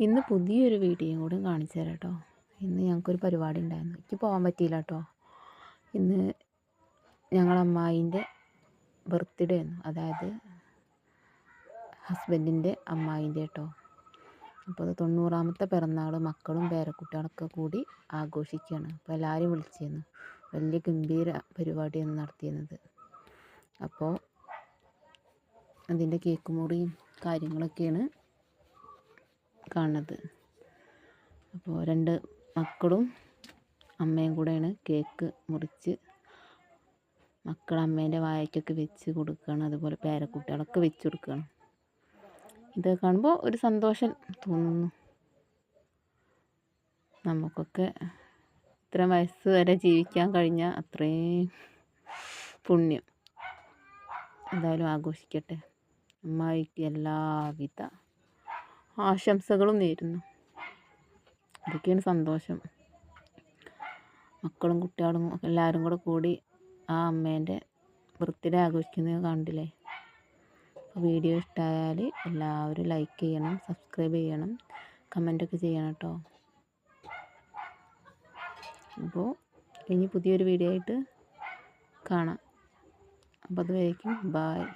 ഇന്ന് പുതിയൊരു വീഡിയോയും കൂടി കാണിച്ചു തരാം കേട്ടോ. ഇന്ന് ഞങ്ങൾക്കൊരു പരിപാടി ഉണ്ടായിരുന്നു. എനിക്ക് പോകാൻ പറ്റിയില്ല കേട്ടോ. ഇന്ന് ഞങ്ങളമ്മായിന്റെ ബർത്ത്ഡേ ആയിരുന്നു. അതായത് ഹസ്ബൻഡിന്റെ അമ്മായിന്റെ കേട്ടോ. അപ്പോൾ അത് തൊണ്ണൂറാമത്തെ പിറന്നാൾ മക്കളും പേരക്കുട്ടികളൊക്കെ കൂടി ആഘോഷിക്കുകയാണ്. അപ്പോൾ എല്ലാവരും വിളിച്ചിരുന്നു. വലിയ ഗംഭീര പരിപാടിയാണ് നടത്തിയിരുന്നത്. അപ്പോൾ അതിന്റെ കേക്ക് മുറിയും കാര്യങ്ങളൊക്കെയാണ് കാണുന്നത്. അപ്പോൾ രണ്ട് മക്കളും അമ്മയും കൂടെയാണ് കേക്ക് മുറിച്ച് മക്കൾ അമ്മേന്റെ വായക്കൊക്കെ വെച്ച് കൊടുക്കുകയാണ് അതുപോലെ പേരക്കുട്ടികളൊക്കെ വെച്ച് കൊടുക്കുകയാണ് ഇത് കാണുമ്പോൾ ഒരു സന്തോഷം തോന്നുന്നു. നമുക്കൊക്കെ ഇത്ര വയസ്സ് വരെ ജീവിക്കാൻ കഴിഞ്ഞാൽ അത്രയും പുണ്യം. എന്തായാലും ആഘോഷിക്കട്ടെ. അമ്മായിക്ക് എല്ലാവിധ ആശംസകളും നേരുന്നു. ഇതൊക്കെയാണ് സന്തോഷം. മക്കളും കുട്ടികളും എല്ലാവരും കൂടെ കൂടി ആ അമ്മേന്റെ ബർത്ത്ഡേ ആഘോഷിക്കുന്നത് കണ്ടില്ലേ? വീഡിയോ ഇഷ്ടമായാൽ എല്ലാവരും ലൈക്ക് ചെയ്യണം സബ്സ്ക്രൈബ് ചെയ്യണം കമന്റൊക്കെ ചെയ്യണം കേട്ടോ. അപ്പോൾ ഇനി പുതിയൊരു വീഡിയോ ആയിട്ട് കാണാം. അപ്പോൾ അതുവരേക്കും ബായ്